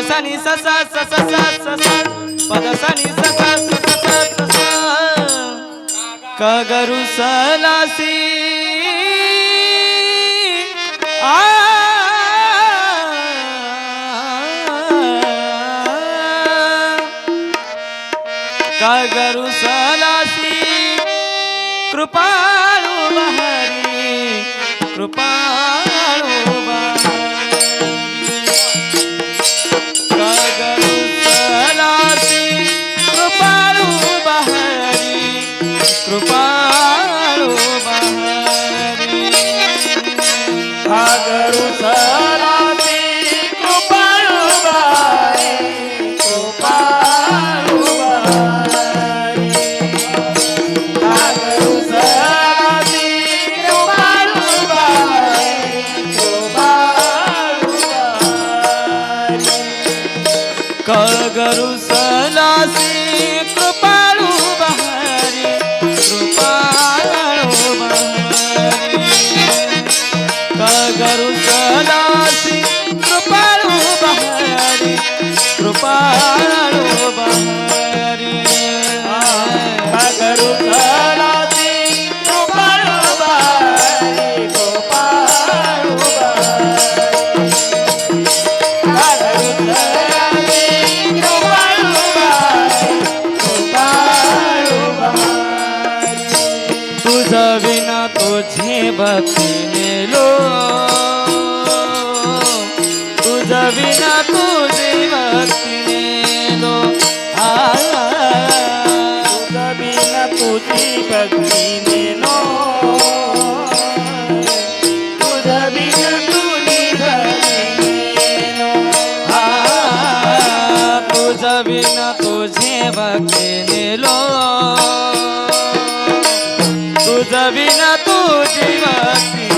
पदसानी ससा ससा ससा पदसानी ससा ससा ससा. कगरू सलासी. आ. कगरु सलासी. कृपा बिना तुझे बकने लो तुझ बिना तुझे बकने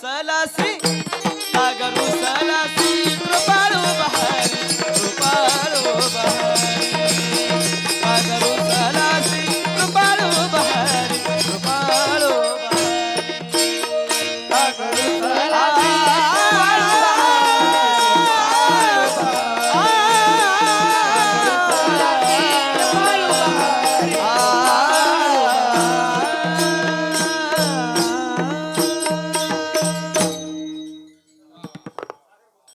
salasi